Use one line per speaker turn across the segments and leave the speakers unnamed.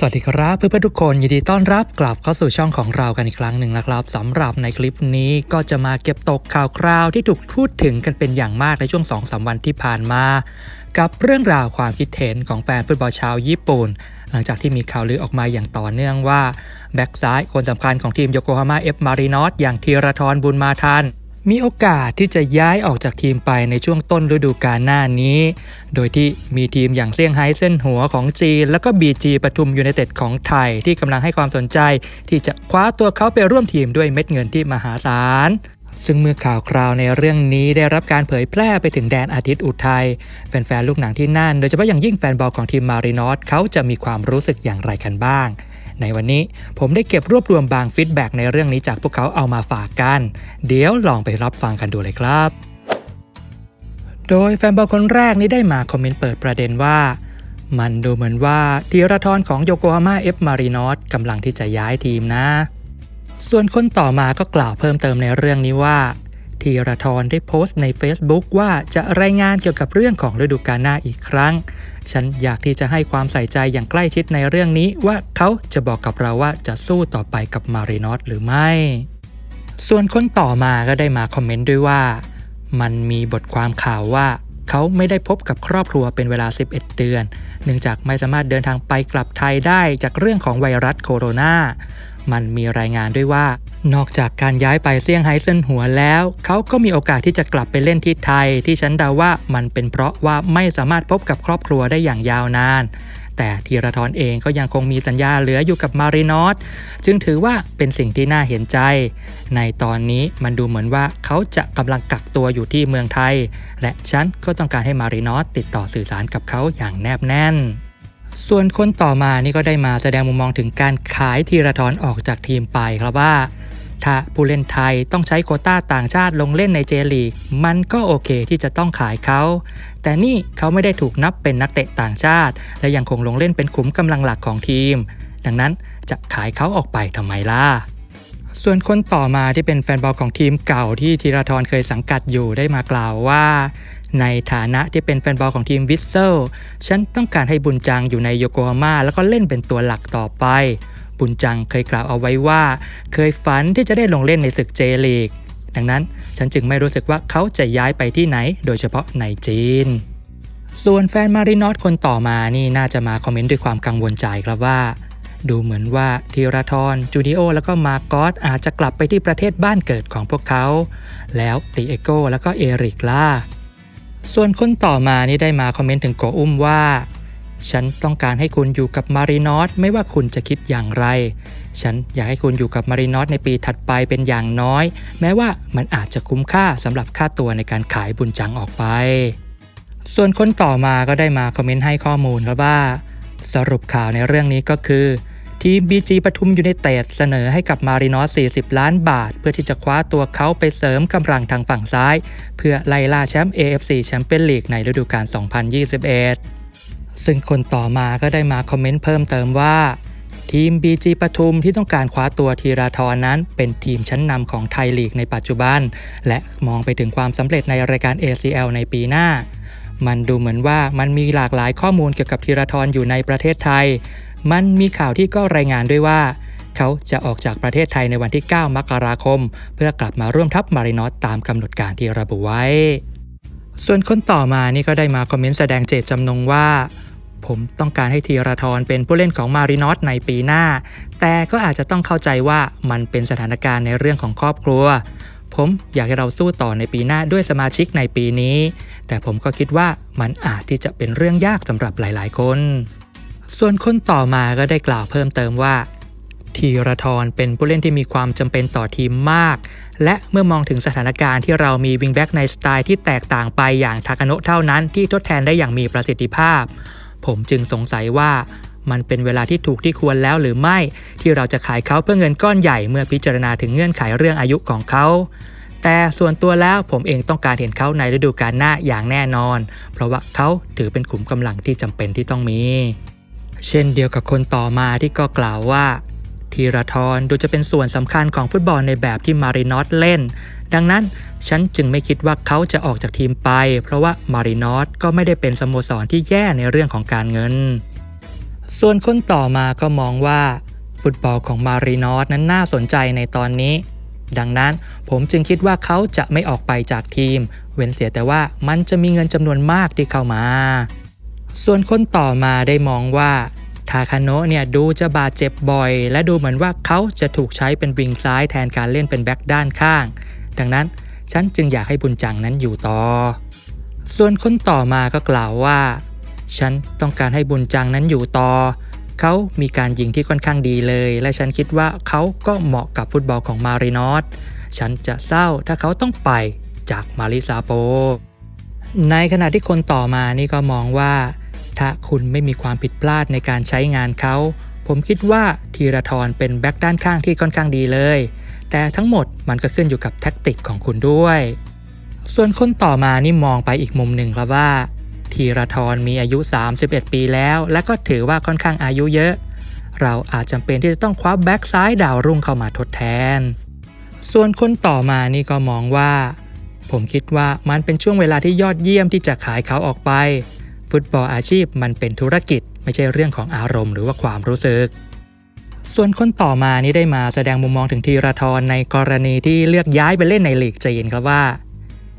สวัสดีครับเพื่อนๆทุกคนยินดีต้อนรับกลับเข้าสู่ช่องของเรากันอีกครั้งหนึ่งนะครับสำหรับในคลิปนี้ก็จะมาเก็บตกข่าวคราวที่ถูกพูดถึงกันเป็นอย่างมากในช่วง2อสวันที่ผ่านมา กับเรื่องราวความคิดเห็นของแฟนฟุตบอลชาวญี่ปุ่น หลังจากที่มีข่าวลือออกมาอย่างต่อเนื่องว่า แบ็กซ้ายคนสำคัญของทีมโยโกฮาม่าเอฟมารีนอสอย่างธีรทรบุญมาทัน มีโอกาสที่จะย้ายออกจากทีมไปในช่วงต้นฤดูกาลหน้านี้ โดยที่มีทีมอย่างเซี่ยงไฮ้เส้นหัวของจีน แล้วก็ BG ปทุมยูไนเต็ดของไทยที่กำลังให้ความสนใจ ที่จะคว้าตัวเขาไปร่วมทีมด้วยเม็ดเงินที่มหาศาลซึ่งเมื่อข่าวคราวในเรื่องนี้ได้รับการเผยแพร่ไปถึงแดนอาทิตย์อุทัยแฟนๆลูกหนังที่นั่น โดยเฉพาะอย่างยิ่งแฟนบอลของทีมมารินอสเขาจะมีความรู้สึกอย่างไรกันบ้าง ในวันนี้ผมได้เก็บรวบรวมบางฟีดแบ็กในเรื่องนี้จากพวกเขาเอามาฝากกัน เดี๋ยวลองไปรับฟังกันดูเลยครับ โดยแฟนบอลคนแรกนี้ได้มาคอมเมนต์เปิดประเด็นว่า มันดูเหมือนว่าธีรทรของโยโกฮาม่าเอฟมารีนอสกำลังที่จะย้ายทีมนะ ส่วนคนต่อมาก็กล่าวเพิ่มเติมในเรื่องนี้ว่า ธีรทรได้โพสต์ใน Facebook ว่าจะรายงานเกี่ยวกับเรื่องของฤดูกาลหน้าอีกครั้ง ฉันอยากที่จะให้ความใส่ใจอย่างใกล้ชิดในเรื่องนี้ว่าเขาจะบอกกับเราว่าจะสู้ต่อไปกับมารีนอสหรือไม่ ส่วนคนต่อมาก็ได้มาคอมเมนต์ด้วยว่า มันมีบทความข่าวว่าเขาไม่ได้พบกับครอบครัวเป็นเวลา 11 เดือน เนื่องจากไม่สามารถเดินทางไปกลับไทยได้จากเรื่องของไวรัสโคโรนามันมีรายงานด้วยว่า นอกจากการย้ายไปเซี่ยงไฮ้เส้นหัวแล้ว เขาก็มีโอกาสที่จะกลับไปเล่นที่ไทย ที่ฉันเดาว่ามันเป็นเพราะว่าไม่สามารถพบกับครอบครัวได้อย่างยาวนาน แต่ธีรทรเองก็ยังคงมีสัญญาเหลืออยู่กับมารินอสจึงถือว่าเป็นสิ่งที่น่าเห็นใจ ในตอนนี้มันดูเหมือนว่าเขาจะกำลังกักตัวอยู่ที่เมืองไทย และฉันก็ต้องการให้มารินอสติดต่อสื่อสารกับเขาอย่างแนบแน่นส่วนคนต่อมานี่ก็ได้มาแสดงมุมมองถึงการขายธีรทรออกจากทีมไปครับว่า ถ้าผู้เล่นไทยต้องใช้โคต้าต่างชาติลงเล่นในเจลีก มันก็โอเคที่จะต้องขายเขา แต่นี่เขาไม่ได้ถูกนับเป็นนักเตะต่างชาติ และยังคงลงเล่นเป็นขุมกำลังหลักของทีม ดังนั้นจะขายเขาออกไปทำไมล่ะส่วนคนต่อมาที่เป็นแฟนบอลของทีมเก่าที่ธีรทรเคยสังกัดอยู่ได้มากล่าวว่า ในฐานะที่เป็นแฟนบอลของทีมวิสเซลฉันต้องการให้บุญจังอยู่ในโยโกฮาม่าแล้วก็เล่นเป็นตัวหลักต่อไป บุญจังเคยกล่าวเอาไว้ว่า เคยฝันที่จะได้ลงเล่นในศึกเจลีก ดังนั้นฉันจึงไม่รู้สึกว่าเขาจะย้ายไปที่ไหน โดยเฉพาะในจีน ส่วนแฟนมารินอสคนต่อมานี่น่าจะมาคอมเมนต์ด้วยความกังวลใจครับว่า ดูเหมือนว่าธีรทรจูดิโอ แล้วก็มาโกอสอาจจะกลับไปที่ประเทศบ้านเกิดของพวกเขา แล้วติเอโกแล้วก็เอริกล่ะส่วนคนต่อมานี่ได้มาคอมเมนต์ถึงโกอุ้มว่า ฉันต้องการให้คุณอยู่กับมารีนอสไม่ว่าคุณจะคิดอย่างไร ฉันอยากให้คุณอยู่กับมารีนอสในปีถัดไปเป็นอย่างน้อย แม้ว่ามันอาจจะคุ้มค่าสำหรับค่าตัวในการขายบุญจังออกไป ส่วนคนต่อมาก็ได้มาคอมเมนต์ให้ข้อมูลครับว่า สรุปข่าวในเรื่องนี้ก็คือทีม BG ปทุมยูไนเต็ดเสนอให้กับมารินอส 40 ล้านบาท เพื่อที่จะคว้าตัวเขาไปเสริมกำลังทางฝั่งซ้าย เพื่อไล่ล่าแชมป์ AFC แชมเปี้ยนลีกในฤดูกาล 2021 ซึ่งคนต่อมาก็ได้มาคอมเมนต์เพิ่มเติมว่า ทีม BG ปทุมที่ต้องการคว้าตัวทีราทรนั้น เป็นทีมชั้นนำของไทยลีกในปัจจุบัน และมองไปถึงความสำเร็จในรายการ ACL ในปีหน้า มันดูเหมือนว่ามันมีหลากหลายข้อมูลเกี่ยวกับธีราทรอยู่ในประเทศไทย มันมีข่าวที่ก็รายงานด้วยว่าเขาจะออกจากประเทศไทยในวันที่ 9 มกราคม เพื่อกลับมาร่วมทัพมารินอสตามกำหนดการที่ระบุไว้ ส่วนคนต่อมานี่ก็ได้มาคอมเมนต์แสดงเจตจำนงว่า ผมต้องการให้ธีรทรเป็นผู้เล่นของมารินอสในปีหน้า แต่ก็อาจจะต้องเข้าใจว่ามันเป็นสถานการณ์ในเรื่องของครอบครัว ผมอยากให้เราสู้ต่อในปีหน้าด้วยสมาชิกในปีนี้ แต่ผมก็คิดว่ามันอาจที่จะเป็นเรื่องยากสำหรับหลาย ๆ คน ส่วนคนต่อมาก็ได้กล่าวเพิ่มเติมว่า ธีรทรเป็นผู้เล่นที่มีความจำเป็นต่อทีมมาก และเมื่อมองถึงสถานการณ์ที่เรามีวิงแบ็กในสไตล์ที่แตกต่างไปอย่างทากาโนะเท่านั้นที่ทดแทนได้อย่างมีประสิทธิภาพ ผมจึงสงสัยว่ามันเป็นเวลาที่ถูกที่ควรแล้วหรือไม่ ที่เราจะขายเขาเพื่อเงินก้อนใหญ่เมื่อพิจารณาถึงเงื่อนไขเรื่องอายุของเขา แต่ส่วนตัวแล้วผมเองต้องการเห็นเขาในฤดูกาลหน้าอย่างแน่นอน เพราะว่าเขาถือเป็นขุมกำลังที่จำเป็นที่ต้องมี เช่นเดียวกับคนต่อมาที่ก็กล่าวว่า ธีรทรดูจะเป็นส่วนสำคัญของฟุตบอลในแบบที่มารินอสเล่น ดังนั้นฉันจึงไม่คิดว่าเขาจะออกจากทีมไป เพราะว่ามารินอสก็ไม่ได้เป็นสโมสรที่แย่ในเรื่องของการเงิน ส่วนคนต่อมาก็มองว่า ฟุตบอลของมารีนอสนั้นน่าสนใจในตอนนี้ ดังนั้นผมจึงคิดว่าเขาจะไม่ออกไปจากทีม เว้นเสียแต่ว่ามันจะมีเงินจำนวนมากที่เข้ามา ส่วนคนต่อมาได้มองว่า ทาคาโนะเนี่ยดูจะบาดเจ็บบ่อย และดูเหมือนว่าเขาจะถูกใช้เป็นวิงซ้ายแทนการเล่นเป็นแบ็คด้านข้าง ดังนั้นฉันจึงอยากให้บุญจังนั้นอยู่ต่อ ส่วนคนต่อมาก็กล่าวว่า ฉันต้องการให้บุญจังนั้นอยู่ต่อ เขามีการยิงที่ค่อนข้างดีเลย และฉันคิดว่าเขาก็เหมาะกับฟุตบอลของมารินอสฉันจะเศร้าถ้าเขาต้องไปจากมาริซาโป ในขณะที่คนต่อมานี่ก็มองว่า ถ้าคุณไม่มีความผิดพลาดในการใช้งานเขา ผมคิดว่าธีรทรเป็นแบ็คด้านข้างที่ค่อนข้างดีเลย แต่ทั้งหมดมันก็ขึ้นอยู่กับแท็กติกของคุณด้วย ส่วนคนต่อมานี่มองไปอีกมุมหนึ่งครับว่าธีรทรมีอายุ 31 ปีแล้ว และก็ถือว่าค่อนข้างอายุเยอะ เราอาจจำเป็นที่จะต้องคว้าแบ็กซ้ายดาวรุ่งเข้ามาทดแทน ส่วนคนต่อมานี่ก็มองว่า ผมคิดว่ามันเป็นช่วงเวลาที่ยอดเยี่ยมที่จะขายเขาออกไป ฟุตบอลอาชีพมันเป็นธุรกิจ ไม่ใช่เรื่องของอารมณ์หรือว่าความรู้สึก ส่วนคนต่อมานี่ได้มาแสดงมุมมองถึงธีรทรในกรณีที่เลือกย้ายไปเล่นในลีกจีนครับว่า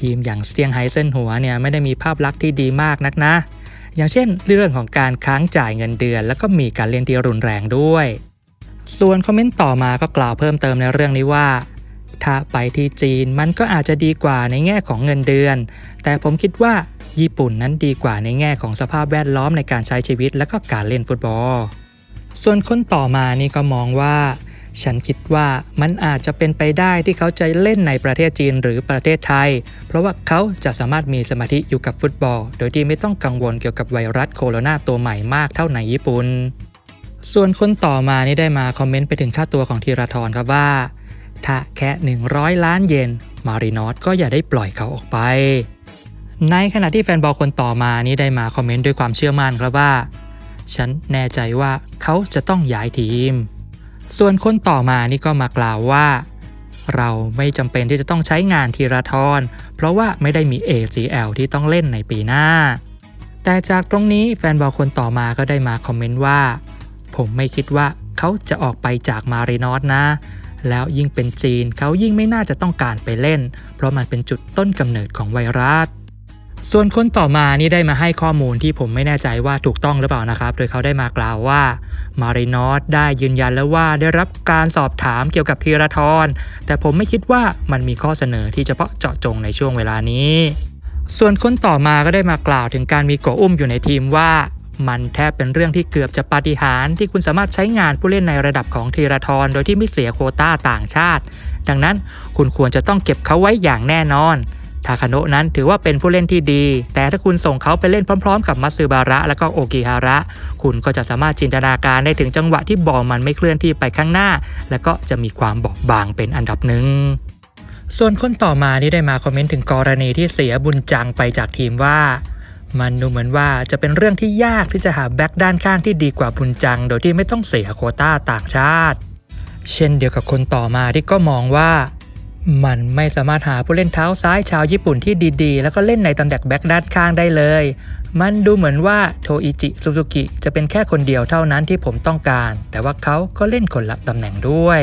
ทีมอย่างเซี่ยงไฮ้เส้นหัวเนี่ยไม่ได้มีภาพลักษณ์ที่ดีมากนักนะ อย่างเช่น เรื่องของการค้างจ่ายเงินเดือน แล้วก็มีการเล่นที่รุนแรงด้วย ส่วนคอมเมนต์ต่อมาก็กล่าวเพิ่มเติมในเรื่องนี้ว่า ถ้าไปที่จีนมันก็อาจจะดีกว่าในแง่ของเงินเดือน แต่ผมคิดว่าญี่ปุ่นนั้นดีกว่าในแง่ของสภาพแวดล้อมในการใช้ชีวิตและก็การเล่นฟุตบอล ส่วนคนต่อมานี่ก็มองว่า ฉันคิดว่ามันอาจจะเป็นไปได้ที่เขาจะเล่นในประเทศจีนหรือประเทศไทย เพราะว่าเขาจะสามารถมีสมาธิอยู่กับฟุตบอล โดยที่ไม่ต้องกังวลเกี่ยวกับไวรัสโคโรนาตัวใหม่มากเท่าในญี่ปุ่นส่วนคนต่อมานี่ได้มาคอมเมนต์ไปถึงค่าตัวของธีรทรครับว่า ถ้าแค่ 100 ล้านเยน มารินอสก็อย่าได้ปล่อยเขาออกไป ในขณะที่แฟนบอลคนต่อมานี่ได้มาคอมเมนต์ด้วยความเชื่อมั่นครับว่า ฉันแน่ใจว่าเขาจะต้องย้ายทีม ส่วนคนต่อมานี่ก็มากล่าวว่า เราไม่จำเป็นที่จะต้องใช้งานทีราทรเพราะว่าไม่ได้มี ACL ที่ต้องเล่นในปีหน้า แต่จากตรงนี้แฟนบอลคนต่อมาก็ได้มาคอมเมนต์ว่า ผมไม่คิดว่าเขาจะออกไปจากมารินอสนะ แล้วยิ่งเป็นจีนเขายิ่งไม่น่าจะต้องการไปเล่น เพราะมันเป็นจุดต้นกำเนิดของไวรัสส่วนคนต่อมานี่ได้มาให้ข้อมูลที่ผมไม่แน่ใจว่าถูกต้องหรือเปล่านะครับ โดยเขาได้มากล่าวว่ามารินอสได้ยืนยันแล้วว่าได้รับการสอบถามเกี่ยวกับธีรทรแต่ผมไม่คิดว่ามันมีข้อเสนอที่เฉพาะเจาะจงในช่วงเวลานี้ ส่วนคนต่อมาก็ได้มากล่าวถึงการมีโกอุ้มอยู่ในทีมว่า มันแทบเป็นเรื่องที่เกือบจะปาฏิหาริย์ที่คุณสามารถใช้งานผู้เล่นในระดับของธีราทรโดยที่ไม่เสียโคต้าต่างชาติ ดังนั้นคุณควรจะต้องเก็บเขาไว้อย่างแน่นอนทาคาโนะนั้นถือว่าเป็นผู้เล่นที่ดี แต่ถ้าคุณส่งเขาไปเล่นพร้อม ๆ กับมัตสึบาระและก็โอกิฮาระ คุณก็จะสามารถจินตนาการได้ถึงจังหวะที่บอลมันไม่เคลื่อนที่ไปข้างหน้า และก็จะมีความบอบบางเป็นอันดับหนึ่งส่วนคนต่อมานี่ได้มาคอมเมนต์ถึงกรณีที่เสียบุญจังไปจากทีมว่า มันดูเหมือนว่าจะเป็นเรื่องที่ยากที่จะหาแบ็กด้านข้างที่ดีกว่าบุญจัง โดยที่ไม่ต้องเสียโคต้าต่างชาติ เช่นเดียวกับคนต่อมาที่ก็มองว่า มันไม่สามารถหาผู้เล่นเท้าซ้ายชาวญี่ปุ่นที่ดีๆ แล้วก็เล่นในตำแหน่งแบ็กด้านข้างได้เลย มันดูเหมือนว่าโทอิจิซูซูกิจะเป็นแค่คนเดียวเท่านั้นที่ผมต้องการ แต่ว่าเขาก็เล่นคนละตำแหน่งด้วย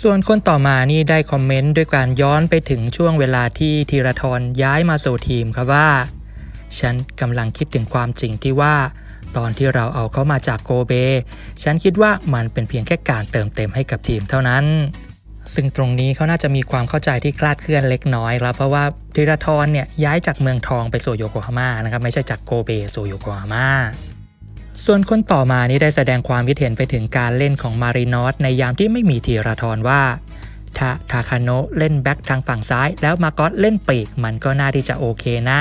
ส่วนคนต่อมานี่ได้คอมเมนต์ด้วยการย้อนไปถึงช่วงเวลาที่ธีรทรย้ายมาสู่ทีมครับว่า ฉันกำลังคิดถึงความจริงที่ว่า ตอนที่เราเอาเขามาจากโกเบ ฉันคิดว่ามันเป็นเพียงแค่การเติมเต็มให้กับทีมเท่านั้น ซึ่งตรงนี้เขาน่าจะมีความเข้าใจที่คลาดเคลื่อนเล็กน้อยครับเพราะว่าธีรทรเนี่ยย้ายจากเมืองทองไปสู่โยโกฮาม่านะครับไม่ใช่จากโกเบสู่โยโกฮาม่าส่วนคนต่อมานี่ได้แสดงความคิดเห็นไปถึงการเล่นของมารินอสในยามที่ไม่มีธีรทรว่าถ้าทาคาโนะเล่นแบ็กทางฝั่งซ้าย แล้วมากอสเล่นปีกมันก็น่าที่จะโอเคนะ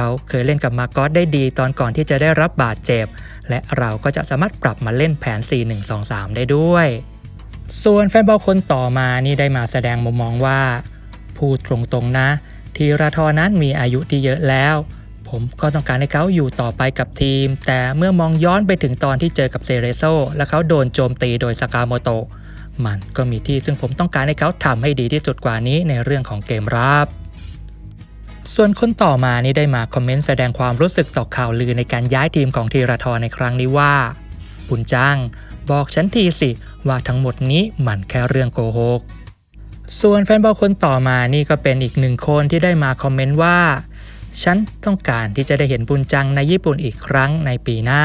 เขาเคยเล่นกับมาโกอสได้ดีตอนก่อนที่จะได้รับบาดเจ็บ และเราก็จะสามารถปรับมาเล่นแผน 4-1-2-3 ได้ด้วย ส่วนแฟนบอลคนต่อมานี่ได้มาแสดงมุมมองว่า พูดตรงๆนะทีราทรนั้นมีอายุที่เยอะแล้ว ผมก็ต้องการให้เขาอยู่ต่อไปกับทีม แต่เมื่อมองย้อนไปถึงตอนที่เจอกับเซเรโซและเขาโดนโจมตีโดยสากาโมโตมันก็มีที่ซึ่งผมต้องการให้เขาทำให้ดีที่สุดกว่านี้ในเรื่องของเกมรับ ส่วนคนต่อมานี่ได้มาคอมเมนต์แสดงความรู้สึกต่อข่าวลือในการย้ายทีมของธีรทรในครั้งนี้ว่าบุญจ้าง บอกฉันทีสิว่าทั้งหมดนี้มันแค่เรื่องโกหกส่วนแฟนบอลคนต่อมานี่ก็เป็นอีกหนึ่งคนที่ได้มาคอมเมนต์ว่า ฉันต้องการที่จะได้เห็นบุญจังในญี่ปุ่นอีกครั้งในปีหน้า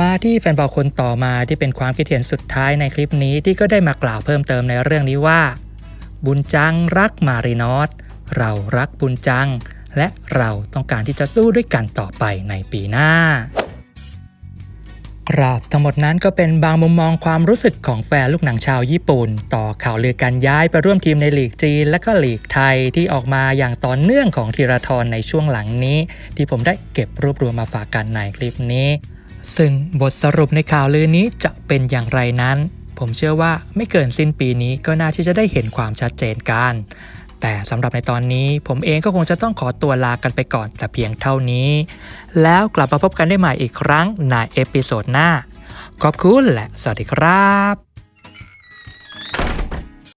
มาที่แฟนบอลคนต่อมาที่เป็นความคิดเห็นสุดท้ายในคลิปนี้ที่ก็ได้มากล่าวเพิ่มเติมในเรื่องนี้ว่า บุญจังรักมารินอส เรารักบุญจัง และเราต้องการที่จะสู้ด้วยกันต่อไปในปีหน้าครับทั้งหมดนั้นก็เป็นบางมุมมองความรู้สึกของแฟนลูกหนังชาวญี่ปุ่น ต่อข่าวลือการย้ายไปร่วมทีมในลีกจีน และก็ลีกไทยที่ออกมาอย่างต่อเนื่องของธีรทรในช่วงหลังนี้ ที่ผมได้เก็บรวบรวมมาฝากกันในคลิปนี้ ซึ่งบทสรุปในข่าวลือนี้จะเป็นอย่างไรนั้น ผมเชื่อว่าไม่เกินสิ้นปีนี้ก็น่าที่จะได้เห็นความชัดเจนกัน แต่สำหรับในตอนนี้ผมเองก็คงจะต้องขอตัวลากันไปก่อนแต่เพียงเท่านี้ แล้วกลับมาพบกันได้ใหม่อีกครั้งในเอพิโซดหน้า ขอบคุณและสวัสดีครับ